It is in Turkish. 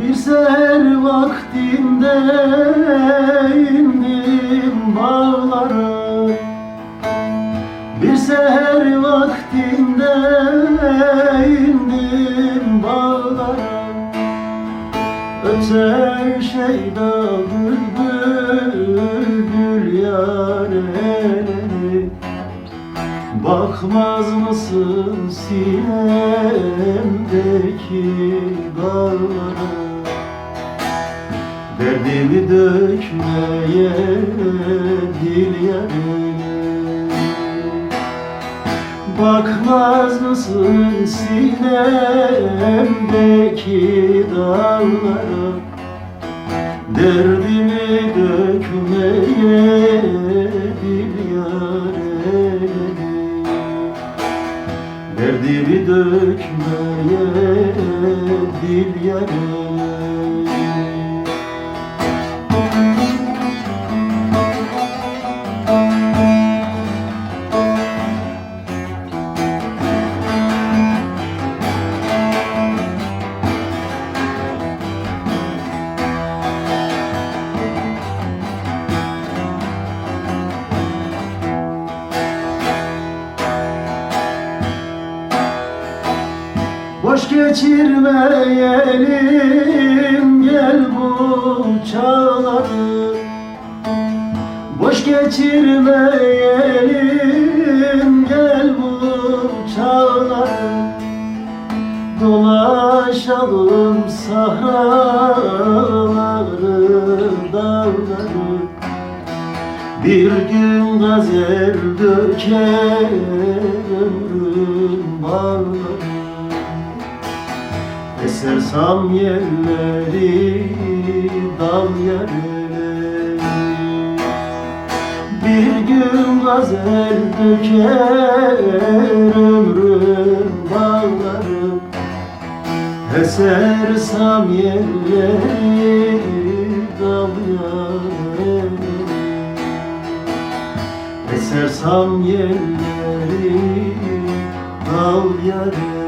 Bir seher vaktinde seher vaktinde indim bağlara Öter şeyda bülbül gül yareni Bakmaz mısın sinemdeki dağlara? Derdimi dökmeye dil yarına Bakmaz mısın sinemdeki dağlara? Derdimi dökmeye dil yarına Derdimi dökmeye dil yarına Boş geçirmeyelim gel bu çağları. Boş geçirmeyelim gel bu çağları. Dolaşalım sahraları, dağları. Bir gün gazel döker ömrüm bağları Eser samyelleri dal yerleri Bir gün gazel döker ömrüm bağlarım Eser samyelleri dal yerleri Eser samyelleri dal yerleri